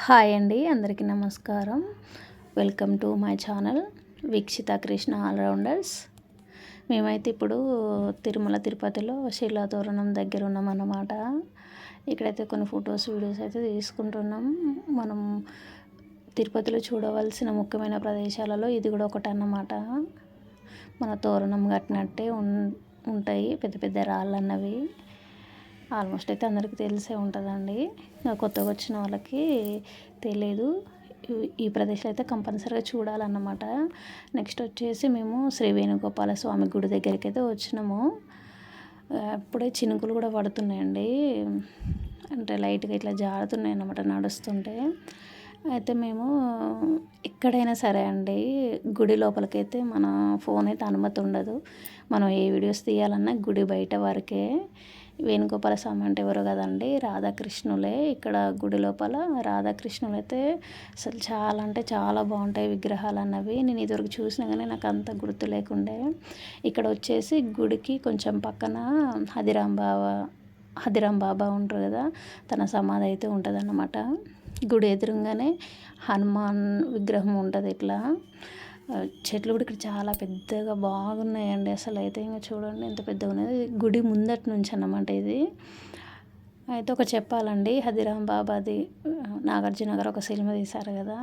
Hi అండి అందరికీ నమస్కారం. Welcome to my channel Vikshitha Krishna allrounders. మేమైతే ఇప్పుడు తిరుమల తిరుపతిలో శిలాతోరణం దగ్గర ఉన్నామన్నమాట. ఇక్కడైతే కొన్ని ఫొటోస్ వీడియోస్ అయితే తీసుకుంటున్నాం. మనం తిరుపతిలో చూడవలసిన ముఖ్యమైన ప్రదేశాలలో ఇది కూడా ఒకటి అన్నమాట మన తోరణం కట్టినట్టే ఉంటాయి పెద్ద పెద్ద రాళ్ళు అన్నవి ఆల్మోస్ట్ అయితే అందరికీ తెలిసే ఉంటుందండి. కొత్తగా వచ్చిన వాళ్ళకి తెలియదు ఈ ప్రదేశం అయితే కంపల్సరీగా చూడాలన్నమాట. నెక్స్ట్ వచ్చేసి మేము శ్రీ వేణుగోపాల స్వామి గుడి దగ్గరికి అయితే వచ్చినాము. అప్పుడే చినుకులు కూడా పడుతున్నాయండి. అంటే లైట్గా ఇట్లా జారుతున్నాయి అన్నమాట నడుస్తుంటే. అయితే మేము ఎక్కడైనా సరే అండి గుడి లోపలికైతే మన ఫోన్ అయితే అనుమతి ఉండదు. మనం ఏ వీడియోస్ తీయాలన్నా గుడి బయట వరకే వేణుగోపాల స్వామి అంటే ఎవరు కదండి రాధాకృష్ణులే. ఇక్కడ గుడి లోపల రాధాకృష్ణులు అయితే అసలు చాలా అంటే చాలా బాగుంటాయి విగ్రహాలు అన్నవి నేను ఇదివరకు చూసినా కానీ నాకు అంత గుర్తు లేకుండే. ఇక్కడ వచ్చేసి గుడికి కొంచెం పక్కన హదిరాం బాబా హదిరాం బాబా ఉంటారు కదా తన సమాధి అయితే ఉంటుంది అన్నమాట గుడి ఎదురుగానే హనుమాన్ విగ్రహం ఉంటుంది ఇట్లా. చెట్లు కూడా ఇక్కడ చాలా పెద్దగా బాగున్నాయండి. అసలు అయితే ఇంకా చూడండి ఎంత పెద్దగా ఉన్నది. గుడి ముందటి నుంచి అన్నమాట ఇది. అయితే ఒక చెప్పాలండి హదిరాం బాబాది నాగార్జున గారు ఒక సినిమా తీశారు కదా.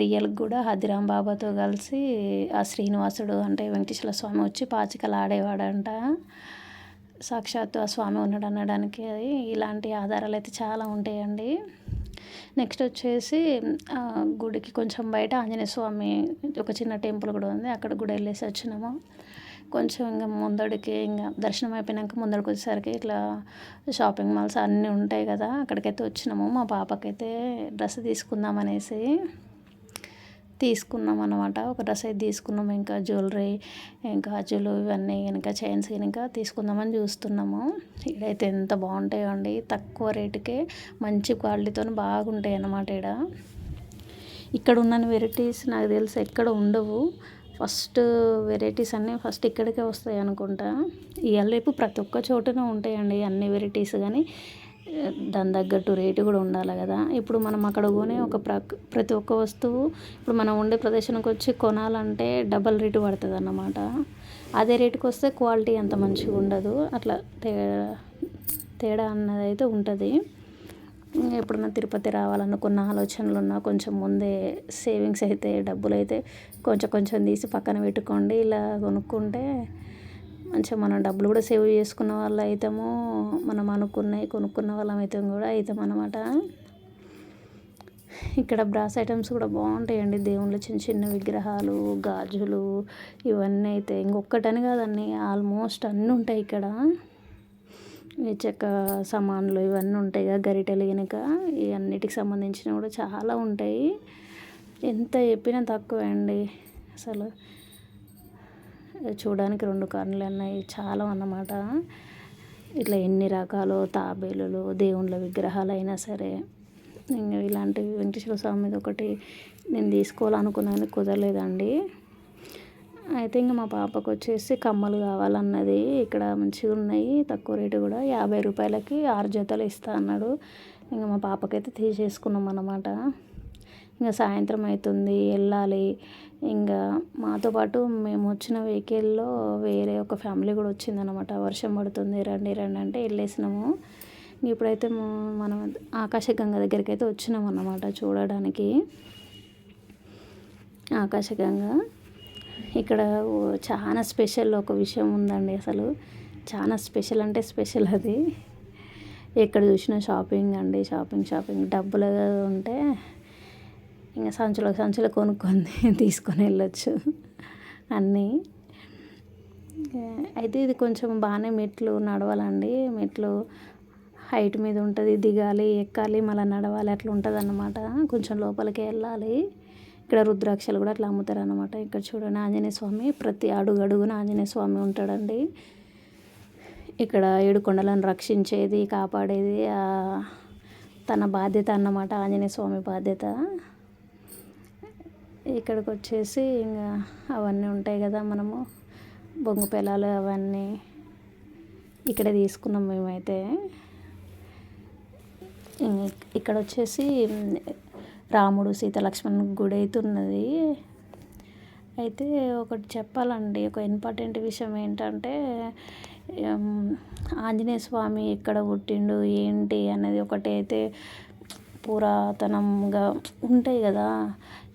రియల్ కూడా హదిరాం బాబాతో కలిసి ఆ శ్రీనివాసుడు అంటే వెంకటేశ్వర స్వామి వచ్చి పాచికలు ఆడేవాడంట. సాక్షాత్తు ఆ స్వామి ఉన్నాడు అనడానికి ఇలాంటి ఆధారాలు అయితే చాలా ఉంటాయండి. నెక్స్ట్ వచ్చేసి గుడికి కొంచెం బయట ఆంజనేయ స్వామి ఒక చిన్న టెంపుల్ కూడా ఉంది. అక్కడ కూడా వెళ్ళేసి వచ్చినాము. కొంచెం ఇంకా ముందడికి ఇంకా దర్శనం అయిపోయినాక ముందడికి వచ్చేసరికి ఇట్లా షాపింగ్ మాల్స్ అన్నీ ఉంటాయి కదా అక్కడికైతే వచ్చినాము. మా పాపకైతే డ్రెస్ తీసుకుందాం అనేసి తీసుకున్నాం అనమాట ఒక డ్రెస్ అయితే తీసుకున్నాం. ఇంకా జ్యువెలరీ గాజులు ఇవన్నీ కనుక చైన్స్ కనుక తీసుకుందామని చూస్తున్నాము. ఇక్కడైతే ఎంత బాగుంటాయో అండి. తక్కువ రేటుకే మంచి క్వాలిటీతో బాగుంటాయి అన్నమాట ఇక్కడ ఇక్కడ ఉన్న వెరైటీస్ నాకు తెలిసి ఎక్కడ ఉండవు. ఫస్ట్ వెరైటీస్ అన్నీ ఫస్ట్ ఇక్కడికే వస్తాయి అనుకుంటా. ఇవాళ రేపు ప్రతి ఒక్క చోటనే ఉంటాయండి అన్ని వెరైటీస్ కానీ దాని తగ్గట్టు రేటు కూడా ఉండాలి కదా. ఇప్పుడు మనం అక్కడ కొనే ఒక ప్రతి ఒక్క వస్తువు ఇప్పుడు మనం ఉండే ప్రదేశానికి వచ్చి కొనాలంటే డబల్ రేటు పడుతుంది అన్నమాట. అదే రేటుకి వస్తే క్వాలిటీ అంత మంచిగా ఉండదు. అట్లా తేడా తేడా అన్నది అయితే ఉంటుంది. ఎప్పుడన్నా తిరుపతి రావాలనుకున్న ఆలోచనలు ఉన్నా కొంచెం ముందే సేవింగ్స్ అయితే డబ్బులు అయితే కొంచెం కొంచెం తీసి పక్కన పెట్టుకోండి. ఇలా కొనుక్కుంటే మంచిగా మనం డబ్బులు కూడా సేవ్ చేసుకున్న వాళ్ళు అవుతాము మనం అనుకున్నాయి కొనుక్కున్న వాళ్ళం అవుతాం కూడా అవుతాం అనమాట ఇక్కడ బ్రాస్ ఐటమ్స్ కూడా బాగుంటాయండి. దేవుళ్ళు చిన్న చిన్న విగ్రహాలు గాజులు ఇవన్నీ అయితే. ఇంకొకటని కాదండి ఆల్మోస్ట్ అన్నీ ఉంటాయి ఇక్కడ. చెక్క సామాన్లు ఇవన్నీ ఉంటాయి కదా గరిటెలు కనుక ఇవన్నిటికి సంబంధించినవి కూడా చాలా ఉంటాయి. ఎంత చెప్పినా తక్కువే అండి. అసలు చూడడానికి రెండు కన్నులు ఉన్నాయి. చాలా అన్నమాట. ఇట్లా ఎన్ని రకాలు తాబేలులు దేవుళ్ళ విగ్రహాలు అయినా సరే. ఇంకా ఇలాంటివి వెంకటేశ్వర స్వామి మీద ఒకటి నేను తీసుకోవాలనుకున్నాను కుదరలేదండి. అయితే ఇంకా మా పాపకు వచ్చేసి కమ్మలు కావాలన్నది ఇక్కడ మంచిగా ఉన్నాయి. తక్కువ రేటు కూడా యాభై రూపాయలకి ఆరు జతలు ఇస్తా అన్నాడు. ఇంకా మా పాపకైతే తీసేసుకున్నాం అన్నమాట. ఇంకా సాయంత్రం అవుతుంది వెళ్ళాలి. ఇంకా మాతో పాటు మేము వచ్చిన వెహికల్లో వేరే ఒక ఫ్యామిలీ కూడా వచ్చిందనమాట వర్షం పడుతుంది రండి రండి అంటే వెళ్ళేసినాము. ఇప్పుడైతే మనం ఆకాశగంగ దగ్గరికి అయితే వచ్చినాం అన్నమాట చూడడానికి. ఆకాశగంగ ఇక్కడ చాలా స్పెషల్ ఒక విషయం ఉందండి అసలు. చాలా స్పెషల్ అంటే స్పెషల్ అది. ఎక్కడ చూసినా షాపింగ్ అండి షాపింగ్ షాపింగ్. డబ్బులు ఉంటే ఇంకా సంచులు సంచులు కొనుక్కొని తీసుకొని వెళ్ళొచ్చు. అన్నీ. అయితే ఇది కొంచెం బాగానే మెట్లు నడవాలండి. మెట్లు హైట్ మీద ఉంటుంది దిగాలి ఎక్కాలి మళ్ళీ నడవాలి అట్లా ఉంటుంది అన్నమాట కొంచెం లోపలికి వెళ్ళాలి. ఇక్కడ రుద్రాక్షలు కూడా అట్లా అమ్ముతారు అనమాట ఇక్కడ చూడండి ఆంజనేయ స్వామి ప్రతి అడుగు అడుగున ఆంజనేయ స్వామి ఉంటాడండి. ఇక్కడ ఏడుకొండలను రక్షించేది కాపాడేది తన బాధ్యత అన్నమాట ఆంజనేయ స్వామి బాధ్యత. ఇక్కడికి వచ్చేసి ఇంకా అవన్నీ ఉంటాయి కదా మనము. బొంగు పెలాలు అవన్నీ ఇక్కడ తీసుకున్నాం మేమైతే. ఇక్కడ వచ్చేసి రాముడు సీత లక్ష్మణ్ గుడి అయితే ఉన్నది. అయితే ఒకటి చెప్పాలండి ఒక ఇంపార్టెంట్ విషయం ఏంటంటే ఆంజనేయ స్వామి ఎక్కడ పుట్టిండు ఏంటి అనేది ఒకటి అయితే పురాతనంగా ఉంటాయి కదా.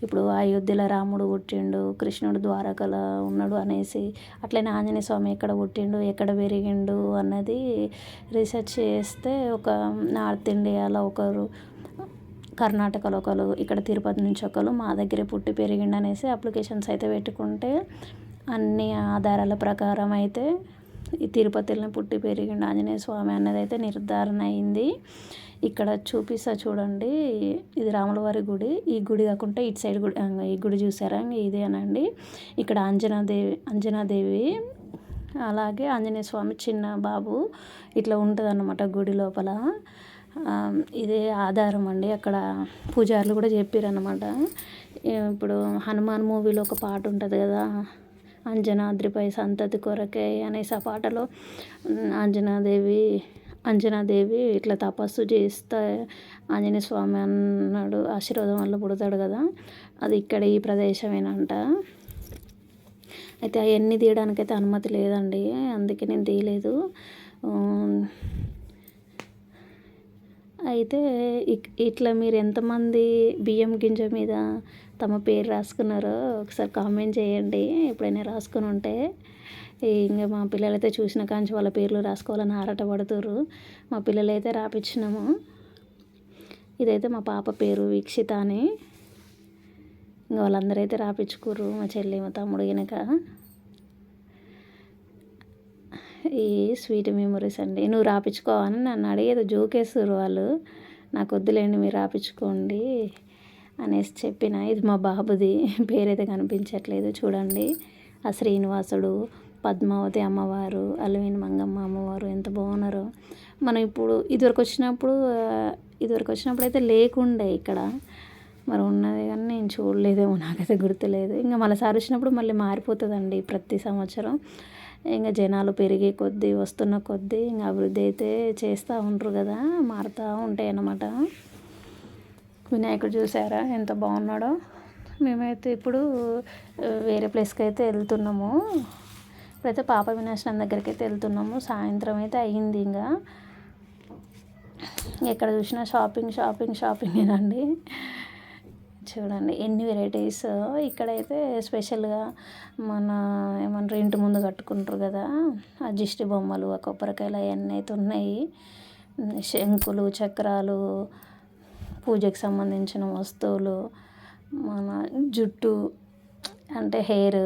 ఇప్పుడు అయోధ్యలో రాముడు పుట్టిండు కృష్ణుడు ద్వారకలో ఉన్నాడు అనేసి అట్లనే ఆంజనేయ స్వామి ఎక్కడ పుట్టిండు ఎక్కడ పెరిగిండు అన్నది రీసెర్చ్ చేస్తే ఒక నార్త్ ఇండియాలో ఒకరు కర్ణాటకలో ఒకరు ఇక్కడ తిరుపతి నుంచి ఒకరు మా దగ్గరే పుట్టి పెరిగిండు అనేసి అప్లికేషన్స్ అయితే పెట్టుకుంటే అన్ని ఆధారాల ప్రకారం అయితే ఈ తిరుపతిలో పుట్టి పెరిగిన ఆంజనేయ స్వామి అన్నది అయితే నిర్ధారణ అయింది. ఇక్కడ చూపిస్తా చూడండి. ఇది రాములవారి గుడి. ఈ గుడి కాకుండా ఇటు సైడ్ గుడి ఈ గుడి చూసారా? ఇదేనండి ఇక్కడ అంజనాదేవి అంజనాదేవి అలాగే ఆంజనేయ స్వామి చిన్న బాబు ఇట్లా ఉంటుంది అన్నమాట గుడి లోపల. ఇదే ఆధారం అండి. అక్కడ పూజారులు కూడా చెప్పారనమాట ఇప్పుడు హనుమాన్ మూవీలో ఒక పాట ఉంటుంది కదా అంజనాద్రిపై సంతతి కొరకే అనేసి ఆ పాటలో అంజనాదేవి అంజనాదేవి ఇట్లా తపస్సు చేస్తే ఆంజనేయ స్వామి అన్నాడు ఆశీర్వాదం వల్ల పుడతాడు కదా అది ఇక్కడ ఈ ప్రదేశమేనంట. అయితే అవన్నీ తీయడానికైతే అనుమతి లేదండి అందుకే నేను తీయలేదు. అయితే ఇట్లా మీరు ఎంతమంది బియ్యం గింజ మీద తమ పేరు రాసుకున్నారో ఒకసారి కామెంట్ చేయండి. ఎప్పుడైనా రాసుకుని ఉంటే ఇంకా మా పిల్లలైతే చూసిన కాంచి వాళ్ళ పేర్లు రాసుకోవాలని ఆరాటపడుతుర్రు. మా పిల్లలైతే రాపించినాము ఇదైతే మా పాప పేరు వీక్షిత అని. ఇంకా వాళ్ళందరూ అయితే రాపించుకుర్రు మా చెల్లి మా తమ్ముడు వెనక ఈ స్వీట్ మెమొరీస్ అండి. నువ్వు రాపించుకోవని నన్ను అడిగేది జోకేస్తారు వాళ్ళు. నాకు వద్దులేండి మీరు రాపించుకోండి అనేసి చెప్పిన ఇది మా బాబుది పేరైతే కనిపించట్లేదు చూడండి. ఆ శ్రీనివాసుడు పద్మావతి అమ్మవారు అలవిన్ మంగమ్మ అమ్మవారు ఎంత బాగున్నారో. మనం ఇప్పుడు ఇదివరకు వచ్చినప్పుడు ఇదివరకు వచ్చినప్పుడు అయితే లేకుండే ఇక్కడ. మరి ఉన్నది కానీ నేను చూడలేదేమో నాకైతే గుర్తులేదు. ఇంకా మళ్ళీసారి వచ్చినప్పుడు మళ్ళీ మారిపోతుందండి ప్రతి సంవత్సరం. ఇంకా జనాలు పెరిగే కొద్దీ వస్తున్న కొద్దీ ఇంకా అభివృద్ధి అయితే చేస్తూ ఉంటారు కదా మారుతూ ఉంటాయి అన్నమాట వినాయకుడు చూసారా? ఎంత బాగున్నాడో. మేమైతే ఇప్పుడు వేరే ప్లేస్కి అయితే వెళ్తున్నాము. ఇప్పుడైతే పాప వినాశనం దగ్గరికి అయితే వెళ్తున్నాము. సాయంత్రం అయితే అయ్యింది ఇంకా. ఎక్కడ చూసినా షాపింగ్ షాపింగ్ షాపింగేనండి చూడండి ఎన్ని వెరైటీస్. ఇక్కడైతే స్పెషల్గా మన ఏమంటారు ఇంటి ముందు కట్టుకుంటారు కదా ఆ జిష్టి బొమ్మలు ఆ కొబ్బరికాయలు అవన్నీ అయితే ఉన్నాయి. శంకులు చక్రాలు పూజకి సంబంధించిన వస్తువులు మన జుట్టు అంటే హెయిర్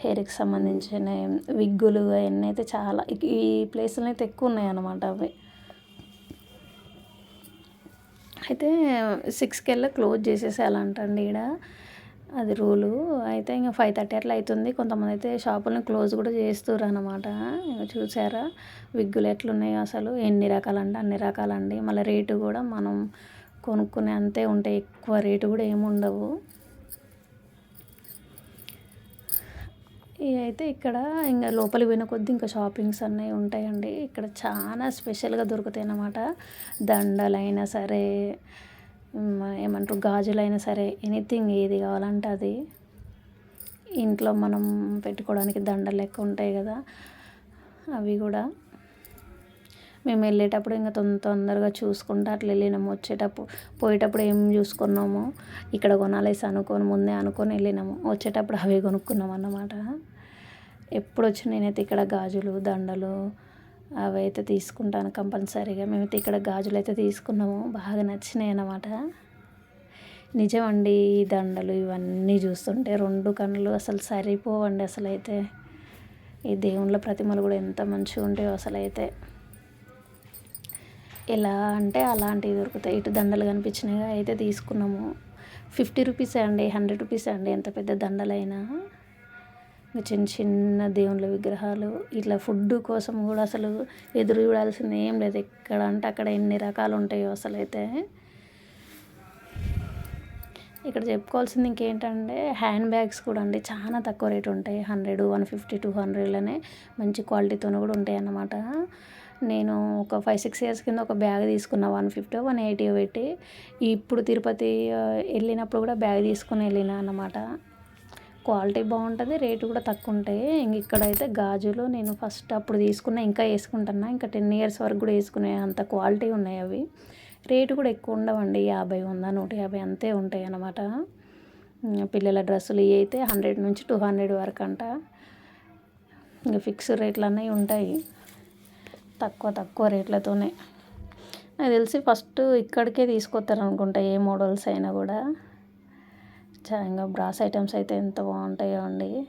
హెయిర్కి సంబంధించిన విగ్గులు అవన్నీ అయితే చాలా ఈ ప్లేస్లో అయితే ఎక్కువ ఉన్నాయన్నమాట అవి. అయితే సిక్స్కి వెళ్ళి క్లోజ్ చేసేసేయాలంటండి ఈడ. అది రూలు. అయితే ఇంకా ఫైవ్ థర్టీ అట్లా అవుతుంది కొంతమంది అయితే షాపులను క్లోజ్ కూడా చేస్తారు అనమాట ఇంకా చూసారా? విగ్గులు ఎట్లున్నాయో అసలు. ఎన్ని రకాలంటే అన్ని రకాలండి. మళ్ళీ రేటు కూడా మనం కొనుక్కునే అంతే ఉంటాయి. ఎక్కువ రేటు కూడా ఏమి ఉండవు. అయితే ఇక్కడ ఇంకా లోపలికి పోయిన కొద్దీ ఇంకా షాపింగ్స్ అన్నీ ఉంటాయండి. ఇక్కడ చాలా స్పెషల్గా దొరుకుతాయి అన్నమాట. దండలైనా సరే ఏమంటారు గాజులైనా సరే ఎనీథింగ్ ఏది కావాలంటే అది ఇంట్లో మనం పెట్టుకోవడానికి దండలు లెక్క ఉంటాయి కదా అవి కూడా. మేము వెళ్ళేటప్పుడు ఇంకా తొందర తొందరగా చూసుకుంటూ అట్లా వెళ్ళినాము. వచ్చేటప్పుడు పోయేటప్పుడు ఏం చూసుకున్నాము ఇక్కడ కొనాలేసి అనుకొని ముందే అనుకొని వెళ్ళినాము. వచ్చేటప్పుడు అవి కొనుక్కున్నాం అన్నమాట. ఎప్పుడు వచ్చి నేనైతే ఇక్కడ గాజులు దండలు అవి అయితే తీసుకుంటాను కంపల్సరీగా. మేమైతే ఇక్కడ గాజులు అయితే తీసుకున్నాము. బాగా నచ్చినాయి అన్నమాట. నిజమండి ఈ దండలు ఇవన్నీ చూస్తుంటే రెండు కన్నులు అసలు సరిపోవండి అసలు అయితే ఈ దేవుళ్ళ ప్రతిమలు కూడా ఎంత మంచిగా ఉంటాయో అసలు అయితే ఎలా అంటే అలాంటివి దొరుకుతాయి. ఇటు దండలు కనిపించినాయి అయితే తీసుకున్నాము. ఫిఫ్టీ రూపీస్ అండి హండ్రెడ్ రూపీస్ అండి. ఎంత పెద్ద దండలైనా. చిన్న చిన్న దేవుళ్ళ విగ్రహాలు ఇట్లా ఫుడ్ కోసం కూడా అసలు ఎదురు చూడాల్సింది ఏం లేదు. ఎక్కడ అంటే అక్కడ ఎన్ని రకాలు ఉంటాయో అసలు అయితే ఇక్కడ చెప్పుకోవాల్సింది ఇంకేంటంటే హ్యాండ్ బ్యాగ్స్ కూడా అండి చాలా తక్కువ రేటు ఉంటాయి. హండ్రెడ్ వన్ ఫిఫ్టీ టూ హండ్రెడ్లోనే మంచి క్వాలిటీతో కూడా ఉంటాయి అన్నమాట. నేను ఒక ఫైవ్ సిక్స్ ఇయర్స్ కింద ఒక బ్యాగ్ తీసుకున్నా వన్ ఫిఫ్టీ వన్ ఎయిటీ పెట్టి ఇప్పుడు తిరుపతి వెళ్ళినప్పుడు కూడా బ్యాగ్ తీసుకుని వెళ్ళిన అన్నమాట. క్వాలిటీ బాగుంటుంది రేటు కూడా తక్కువ ఉంటాయి ఇంక ఇక్కడైతే గాజులు నేను ఫస్ట్ అప్పుడు తీసుకున్న ఇంకా వేసుకుంటున్నా. ఇంకా టెన్ ఇయర్స్ వరకు కూడా వేసుకునే అంత క్వాలిటీ ఉన్నాయి అవి. రేటు కూడా ఎక్కువ ఉండవండి. యాభై వంద నూట యాభై అంతే ఉంటాయి అన్నమాట. పిల్లల డ్రెస్సులు ఇవి అయితే హండ్రెడ్ నుంచి టూ హండ్రెడ్ వరకు అంట. ఇంకా ఫిక్స్ రేట్లు అనేవి ఉంటాయి. తక్కువ తక్కువ రేట్లతోనే. నాకు తెలిసి ఫస్ట్ ఇక్కడికే తీసుకొస్తారు అనుకుంటా ఏ మోడల్స్ అయినా కూడా. ఇంకా బ్రాస్ ఐటమ్స్ అయితే ఎంత బాగుంటాయో అండి.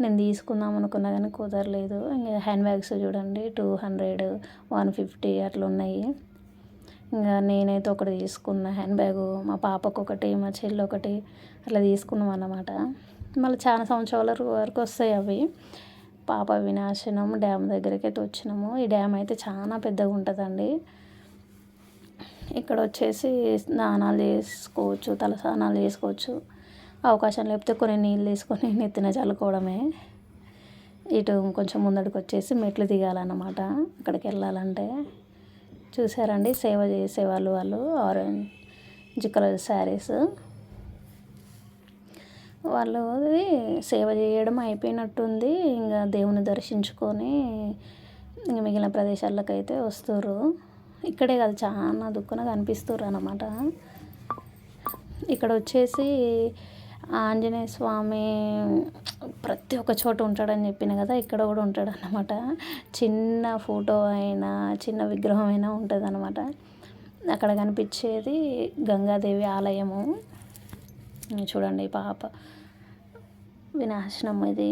నేను తీసుకుందాం అనుకున్నా కానీ కుదరలేదు. ఇంకా హ్యాండ్ బ్యాగ్స్ చూడండి టూ హండ్రెడ్ వన్ ఫిఫ్టీ అట్లా ఉన్నాయి. ఇంకా నేనైతే ఒకటి తీసుకున్న హ్యాండ్ బ్యాగు. మా పాపకు ఒకటి మా చెల్లి ఒకటి అట్లా తీసుకున్నాం అన్నమాట. మళ్ళీ చాలా సంవత్సరాల వరకు వస్తాయి అవి. పాప వినాశనం డ్యామ్ దగ్గరికి అయితే వచ్చినాము. ఈ డ్యామ్ అయితే చాలా పెద్దగా ఉంటుందండి. ఇక్కడ వచ్చేసి స్నానాలు చేసుకోవచ్చు తల స్నానాలు చేసుకోవచ్చు. అవకాశం లేకపోతే కొన్ని నీళ్ళు తీసుకొని నెత్తిన చల్లుకోవడమే. ఇటు కొంచెం ముందడికి వచ్చేసి మెట్లు దిగాలన్నమాట. అక్కడికి వెళ్ళాలంటే చూసారండి సేవ చేసేవాళ్ళు వాళ్ళు ఆరెంజ్ కలర్ శారీస్. వాళ్ళు సేవ చేయడం అయిపోయినట్టుంది. ఇంకా దేవుని దర్శించుకొని ఇంకా మిగిలిన ప్రదేశాలకైతే అయితే వస్తారు ఇక్కడే కాదు చాలా దుక్కున కనిపిస్తారు అనమాట ఇక్కడ వచ్చేసి ఆంజనేయ స్వామి ప్రతి ఒక్క చోట ఉంటాడని చెప్పిన కదా ఇక్కడ కూడా ఉంటాడు అనమాట చిన్న ఫోటో అయినా చిన్న విగ్రహం అయినా ఉంటుంది అనమాట అక్కడ కనిపించేది గంగాదేవి ఆలయము. చూడండి పాప. వినాశనం ఇది.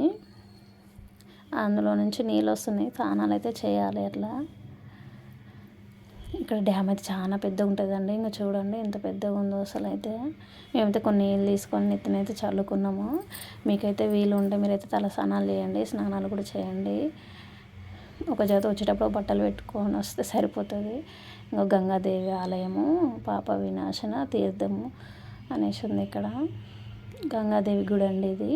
అందులో నుంచి నీళ్ళు వస్తున్నాయి స్నానాలు అయితే చేయాలి అట్లా. ఇక్కడ డ్యామ్ అయితే చాలా పెద్దగా ఉంటుందండి. ఇంకా చూడండి ఎంత పెద్దగా ఉందో అసలు అయితే మేమైతే కొన్ని నీళ్ళు తీసుకొని నెత్తినైతే చల్లుకున్నాము. మీకైతే వీలు ఉంటే మీరైతే తల స్నానాలు చేయండి స్నానాలు కూడా చేయండి. ఒక జత వచ్చేటప్పుడు బట్టలు పెట్టుకొని వస్తే సరిపోతుంది. ఇంకా గంగాదేవి ఆలయము పాప వినాశన తీర్థము అనేసి ఉంది ఇక్కడ. గంగాదేవి గుడి అండి ఇది.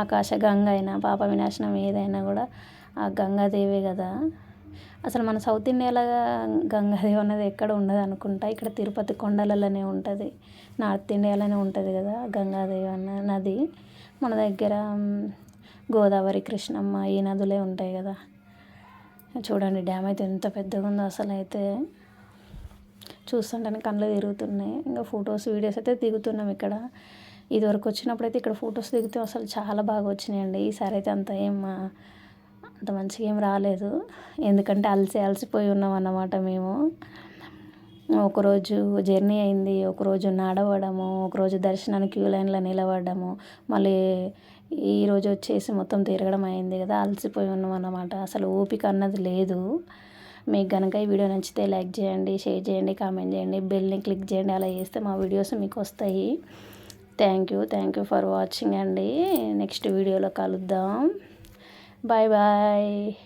ఆకాశ గంగ అయినా పాప వినాశనం ఏదైనా కూడా ఆ గంగాదేవి కదా. అసలు మన సౌత్ ఇండియాలో గంగాదేవి అనేది ఎక్కడ ఉండదు అనుకుంటా. ఇక్కడ తిరుపతి కొండలలోనే ఉంటుంది. నార్త్ ఇండియాలోనే ఉంటుంది కదా గంగాదేవి అన్న నది. మన దగ్గర గోదావరి కృష్ణమ్మ ఈ నదులే ఉంటాయి కదా. చూడండి డ్యామ్ అయితే ఎంత పెద్దగా ఉందో అసలు అయితే. చూస్తుంటేనే కళ్ళు తిరుగుతున్నాయి. ఇంకా ఫొటోస్ వీడియోస్ అయితే దిగుతున్నాం ఇక్కడ. ఇదివరకు వచ్చినప్పుడు అయితే ఇక్కడ ఫొటోస్ దిగితే అసలు చాలా బాగా వచ్చినాయండి. ఈసారి అయితే అంత ఏం అంత మంచిగా ఏం రాలేదు. ఎందుకంటే అలసి అలసిపోయి ఉన్నాం అన్నమాట మేము. ఒకరోజు జర్నీ అయింది ఒకరోజు నడవడము ఒకరోజు దర్శనానికి క్యూ లైన్లో నిలబడము. మళ్ళీ ఈరోజు వచ్చేసి మొత్తం తిరగడం అయింది కదా అలసిపోయి ఉన్నాం అన్నమాట. అసలు ఓపిక అన్నది లేదు. మీకు కనుక ఈ వీడియో నచ్చితే లైక్ చేయండి షేర్ చేయండి కామెంట్ చేయండి బెల్ని క్లిక్ చేయండి. అలా చేస్తే మా వీడియోస్ మీకు వస్తాయి. Thank you thank you for watching అండి. నెక్స్ట్ వీడియోలో కలుద్దాం. bye bye